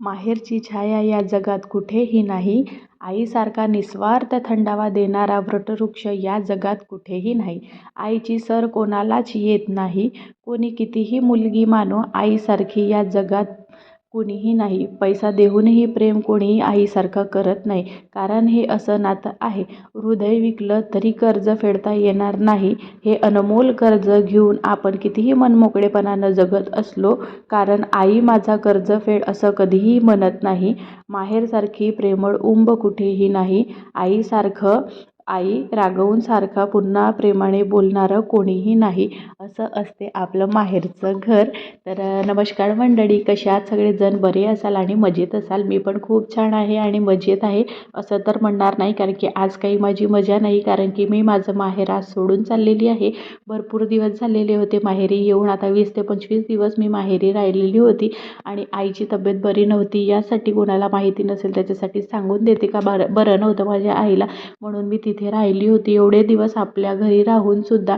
माहेरची छाया या जगात कुठेही नाही. आईसारखा निस्वार्थ थंडावा देणारा वटवृक्ष या जगात कुठेही नाही. आईची सर कोणालाच येत नाही. कोणी कितीही मुलगी मानो आईसारखी या जगात कुणीही नाही. पैसा देऊनही प्रेम कोणीही आईसारखं करत नाही. कारण हे असं नातं आहे. हृदय विकलं तरी कर्ज फेडता येणार नाही. हे अनमोल कर्ज घेऊन आपण कितीही मनमोकळेपणानं जगत असलो कारण आई माझा कर्ज फेड असं कधीही म्हणत नाही. माहेरसारखी प्रेमळ उंब कुठेही नाही. आईसारखं आई रागवून सारखा पुन्हा प्रेमाने बोलणारं कोणीही नाही असं असते आपलं माहेरचं घर. तर नमस्कार मंडळी कशात सगळेजण? बरे असाल आणि मजेत असाल? मी पण खूप छान आहे आणि मजेत आहे. असं तर म्हणणार नाही कारण की आज काही माझी मजा नाही कारण की मी माझं माहेर आज सोडून चाललेली आहे. भरपूर दिवस झालेले होते माहेरी येऊन. आता वीस ते पंचवीस दिवस मी माहेरी राहिलेली होती आणि आईची तब्येत बरी नव्हती. यासाठी कोणाला माहिती नसेल त्याच्यासाठी सांगून देते का? बरं बरं नव्हतं माझ्या आईला. म्हणून मी तिथे राहिली होती. एवढे दिवस आपल्या घरी राहूनसुद्धा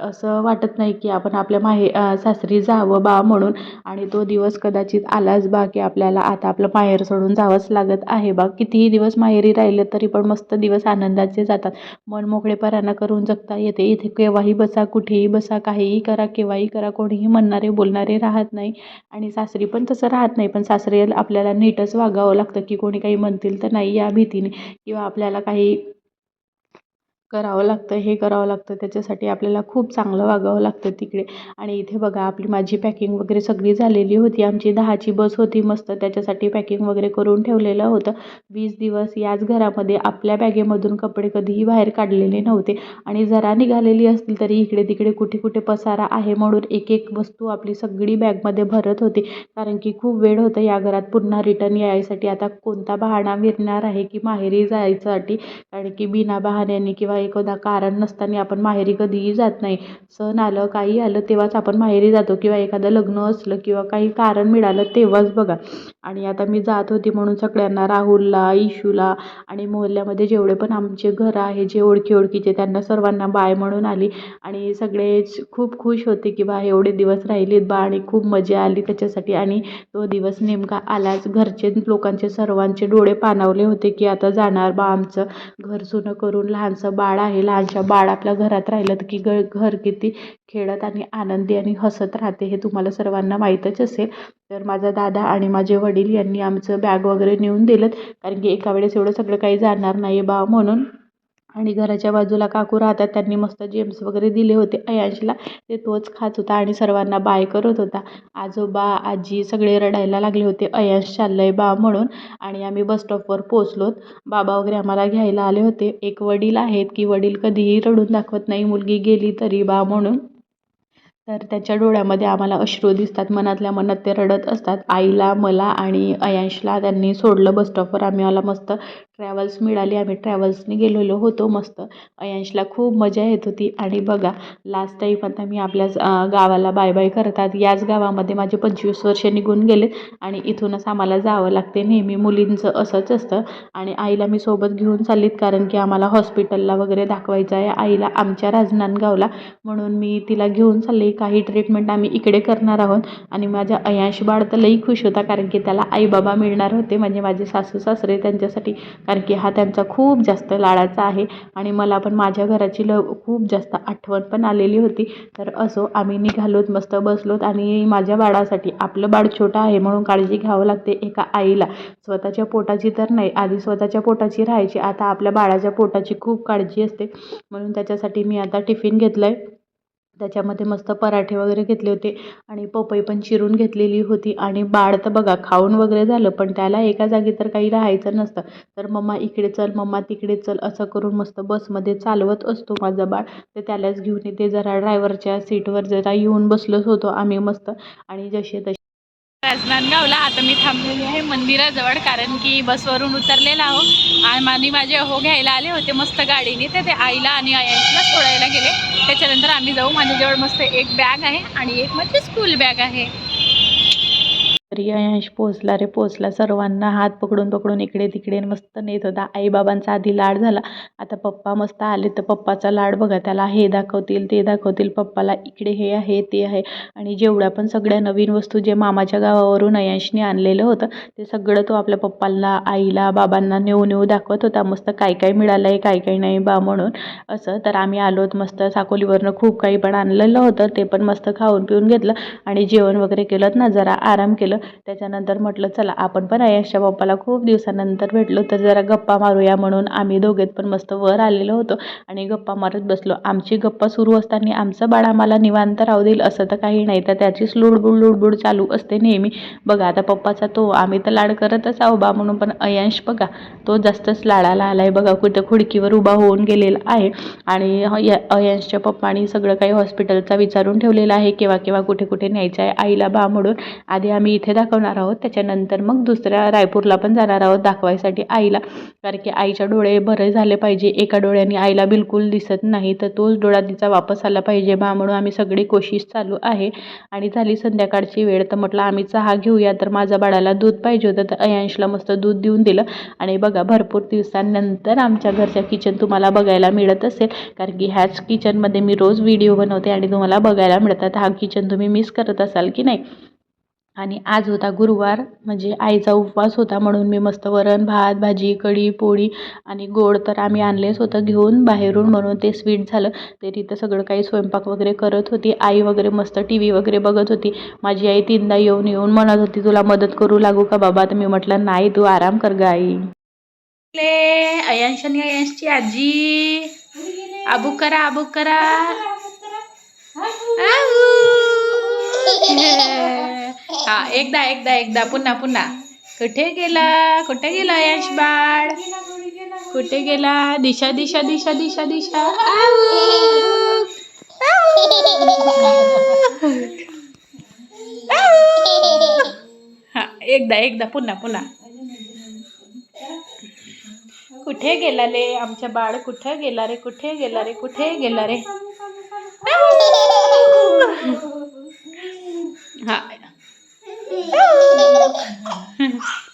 असं वाटत नाही की आपण आपल्या माहे सासरी जावं बा म्हणून. आणि तो दिवस कदाचित आलाच बा की आपल्याला आता आपलं माहेर सोडून जावंच लागत आहे बा. कितीही दिवस माहेरी राहिले तरी पण मस्त दिवस आनंदाचे जातात. मन मोकळेपणानं करून जगता येते. इथे केव्हाही बसा कुठेही बसा काहीही करा केव्हाही करा कोणीही म्हणणारे बोलणारे राहत नाही. आणि सासरी पण तसं राहत नाही. पण सासरी आपल्याला नीटच वागावं लागतं की कोणी काही म्हणतील तर नाही या भीतीने. किंवा आपल्याला काही करावं लागतं हे करावं लागतं त्याच्यासाठी आपल्याला खूप चांगलं वागावं लागतं तिकडे. आणि इथे बघा आपली माझी पॅकिंग वगैरे सगळी झालेली होती. आमची दहाची बस होती मस्त त्याच्यासाठी पॅकिंग वगैरे करून ठेवलेलं होतं. वीस दिवस याच घरामध्ये आपल्या बॅगेमधून कपडे कधीही बाहेर काढलेले नव्हते. आणि जरा निघालेली असतील तरी इकडे तिकडे कुठे कुठे पसारा आहे म्हणून एक एक वस्तू आपली सगळी बॅगमध्ये भरत होती. कारण की खूप वेळ होतं या घरात पुन्हा रिटर्न यायसाठी. आता कोणता बहाणा मिळणार आहे की माहेरी जायसाठी? कारण की बिना बहाण्याने किंवा एखादा कारण नसताना आपण माहेरी कधीही जात नाही. सण आलं काही आलं तेव्हाच आपण माहेरी जातो. किंवा एखादं लग्न असलं किंवा काही कारण मिळालं तेव्हाच बघा. आणि आता मी जात होती म्हणून सगळ्यांना राहुलला इशूला आणि मोहल्ल्यामध्ये जेवढे पण आमचे घर आहे जे ओळखी ओळखीचे त्यांना सर्वांना बाय म्हणून आली. आणि सगळेच खूप खुश होते की बा एवढे दिवस राहिलेत बा आणि खूप मजा आली त्याच्यासाठी. आणि तो दिवस नेमका आलाच. घरचे लोकांचे सर्वांचे डोळे पाणावले होते की आता जाणार बा आमचं घर सुनं करून लहानसं बा बाळ आहे. लहानशा बाळ आपल्या घरात राहिलं की ग घर किती खेळत आणि आनंदी आणि हसत राहते हे तुम्हाला सर्वांना माहीतच असेल. तर माझा दादा आणि माझे वडील यांनी आमचं बॅग वगैरे नेऊन दिलं. कारण की एका वेळेस एवढं सगळं काही जाणार नाही बा म्हणून आणि घराच्या बाजूला काकू राहतात त्यांनी मस्त जेम्स वगैरे दिले होते. अयांशला ते तोच खात होता आणि सर्वांना बाय करत होता. आजोबा आजी सगळे रडायला लागले होते. अयांश चाललं बा म्हणून आणि आम्ही बसस्टॉपवर पोचलोत बाबा वगैरे आम्हाला घ्यायला आले होते. एक वडील आहेत की वडील कधीही रडून दाखवत नाही. मुलगी गेली तरी बा म्हणून. तर त्याच्या डोळ्यामध्ये आम्हाला अश्रू दिसतात. मनातल्या मनात ते रडत असतात. आईला मला आणि अयांशला त्यांनी सोडलं बस स्टॉपवर आम्ही मला मस्त ट्रॅव्हल्स मिळाली. आम्ही ट्रॅव्हल्सने गेलेलो होतो मस्त. अयांशला खूप मजा येत होती. आणि बघा लास्ट टाईम आता मी आपल्याच गावाला बाय बाय करतात. याच गावामध्ये माझे पंचवीस वर्ष निघून गेलेत. आणि इथूनच आम्हाला जावं लागते. नेहमी मुलींचं असंच असतं. आणि आईला मी सोबत घेऊन चाललीत. कारण की आम्हाला हॉस्पिटलला वगैरे दाखवायचं आहे. आईला आमच्या राजनांदगावला. म्हणून मी तिला घेऊन चालले. काही ट्रीटमेंट आम्ही इकडे करणार आहोत. आणि माझ्या अयांश बाळ तर लई खुश होता. कारण की त्याला आई बाबा मिळणार होते. म्हणजे माझे सासू सासरे त्यांच्यासाठी कारण की हा त्यांचा खूप जास्त लाडाचा आहे आणि मला पण माझ्या घराची ल खूप जास्त आठवण पण आलेली होती. तर असो आम्ही निघालोत मस्त बसलोत आणि माझ्या बाळासाठी आपलं बाळ छोटं आहे म्हणून काळजी घ्यावं लागते एका आईला. स्वतःच्या पोटाची तर नाही आधी स्वतःच्या पोटाची राहायची. आता आपल्या बाळाच्या पोटाची खूप काळजी असते म्हणून त्याच्यासाठी मी आता टिफिन घेतलं आहे त्याच्यामध्ये मस्त पराठे वगैरे घेतले होते. आणि पपई पण चिरून घेतलेली होती. आणि बाळ तर बघा खाऊन वगैरे झालं पण त्याला एका जागी तर काही राहायचं नसतं. तर मम्मा इकडे चल मम्मा तिकडे चल असं करून मस्त बसमध्ये चालवत असतो माझं बाळ. तर त्यालाच घेऊन येते जरा ड्रायव्हरच्या सीटवर जरा येऊन बसलोच होतो आम्ही मस्त. आणि जसे तसे राजनांदगावला आता मी थांबलेली आहे मंदिराजवळ कारण की बसवरून उतरलेला आहो. आणि माझे अहो घ्यायला आले होते मस्त गाडीने. तर ते आईला आणि आईला सोडायला गेले. त्याच्यानंतर आम्ही जाऊ. माझ्याजवळ मस्त एक बॅग आहे आणि एक माझी स्कूल बॅग आहे. तरी अयांश पोचला रे पोचला सर्वांना हात पकडून पकडून इकडे तिकडे मस्त नेत होता. आईबाबांचा आधी लाड झाला. आता पप्पा मस्त आले तर पप्पाचा लाड बघा. त्याला हे दाखवतील ते दाखवतील. पप्पाला इकडे हे आहे ते आहे. आणि जेवढ्या पण सगळ्या नवीन वस्तू जे मामाच्या गावावरून अयांशने आणलेलं होतं ते सगळं तो आपल्या पप्पाला आईला बाबांना नेऊ नेऊ दाखवत होता. मस्त काय काय मिळालं आहे काय काय नाही बा म्हणून. असं तर आम्ही आलोत मस्त साकोलीवरनं. खूप काही पण आणलेलं होतं. ते पण मस्त खाऊन पिऊन घेतलं. आणि जेवण वगैरे केलं ना जरा आराम केलं. त्याच्यानंतर म्हटलं चला आपण पण अयशच्या पप्पाला खूप दिवसानंतर भेटलो तर जरा गप्पा मारूया म्हणून आम्ही दोघेत पण मस्त वर आलेलो होतो आणि गप्पा मारत बसलो. आमची गप्पा सुरू असताना आमचं बाळ आम्हाला निवांत राहू देईल असं तर काही नाही. तर त्याचीच लुडबुड लुडबुड चालू असते नेहमी. बघा आता पप्पाचा तो आम्ही तर लाड करतच आहो बा म्हणून पण अयांश बघा तो जास्तच लाडाला आला आहे बघा कुठं खुडकीवर उभा होऊन गेलेला आहे आणि ह- अयांशच्या पप्पानी सगळं काही हॉस्पिटलचा विचारून ठेवलेलं आहे. केव्हा केव्हा कुठे कुठे न्यायचं आहे आईला बा म्हणून. आधी आम्ही इथे दाखवणार आहोत. त्याच्यानंतर मग दुसऱ्या रायपूरला पण जाणार आहोत दाखवायसाठी आईला. कारण की आईच्या डोळे बरे झाले पाहिजे. एका डोळ्याने आईला बिलकुल दिसत नाही. तर तोच डोळा तिचा वापस आला पाहिजे बा म्हणून आम्ही सगळी कोशिश चालू आहे. आणि झाली संध्याकाळची वेळ. तर म्हटलं आम्ही चहा घेऊया. तर माझ्या बाळाला दूध पाहिजे होतं. तर अयांशला मस्त दूध देऊन दिलं. आणि बघा भरपूर दिवसांनंतर आमच्या घरच्या किचन तुम्हाला बघायला मिळत असेल. कारण की ह्याच किचनमध्ये मी रोज व्हिडिओ बनवते आणि तुम्हाला बघायला मिळतात. हा किचन तुम्ही मिस करत असाल की नाही? आणि आज होता गुरुवार म्हणजे आईचा उपवास होता म्हणून मी मस्त वरण भात भाजी कढी पोळी आणि गोड तर आम्ही आणलेच होतं घेऊन बाहेरून म्हणून ते स्वीट झालं. ते तिथं सगळं काही स्वयंपाक वगैरे करत होती. आई वगैरे मस्त टी व्ही वगैरे बघत होती. माझी आई तीनदा येऊन येऊन म्हणत होती तुला मदत करू लागू का बाबा? तर मी म्हटलं नाही तू आराम कर ग आई. अयांश आणि अयांशची आजी. आबूक करा आबूक करा. हा एकदा एकदा एकदा पुन्हा पुन्हा. कुठे गेला? कुठे गेला यश बाळ? कुठे गेला? दिशा दिशा दिशा दिशा दिशा. हा एकदा एकदा पुन्हा पुन्हा. कुठे गेला रे आमच्या बाळ? कुठे गेला रे? कुठे गेला रे? कुठे गेला रे? フ。